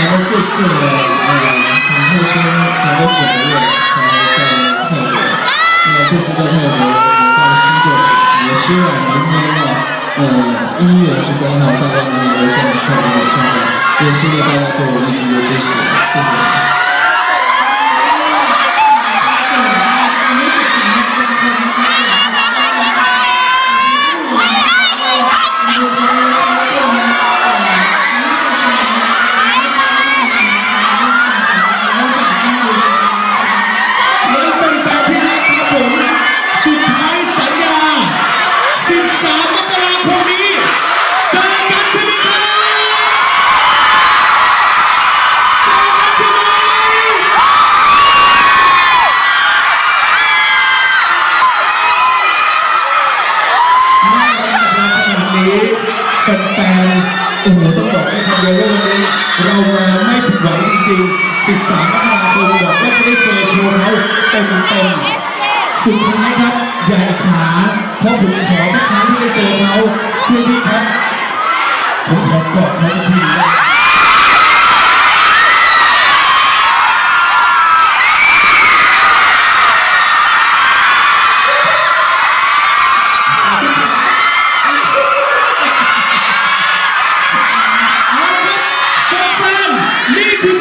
然后这次呢，呃，很开心，才了九个月才在泰国。那么这次在泰国有到新作品，也希望明天呢，呃，一月十三号大家能够在泰国演唱会，也希望大家对我一直的支持，谢谢。 แฟนๆโอ้โหต้องบอกได้คำเดียวว่าวันนี้เรามาไม่ผิดหวังจริงๆ 13มกราคมบอกว่าจะได้เจอโชว์เขาเต็มๆสุดท้ายครับอย่าอิจฉาเพราะผมขอทุกครั้งที่ได้เจอเขาพี่พี่ครับผมขอกอดเขาสักทีนะ Либерти!